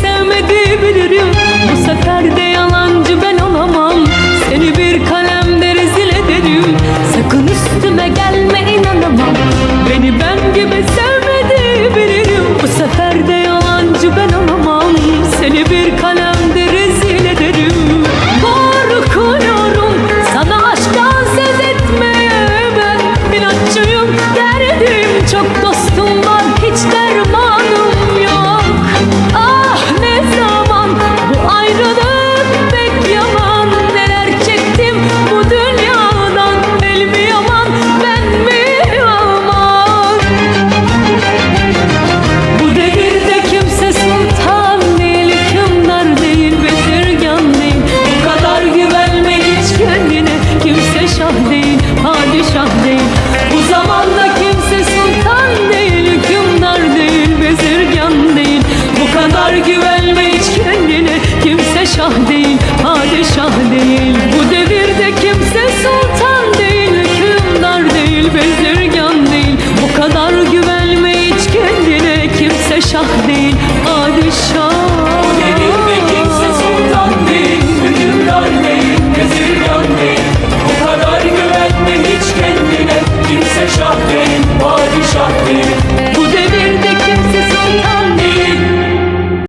sevmedi bilirim. Bu sefer de yalancı ben olamam. Seni bir kalemde rezil ederim. Sakın üstüme gelme inanamam. Beni ben gibi sevmedi bilirim. Bu sefer de yalancı ben olamam. Seni bir kalemde rezil ederim. Korkuyorum. Sana aşktan söz etmeye Ben inatçıyım. Derdim çok dostum var. Hiç derman Padişah değil, padişah değil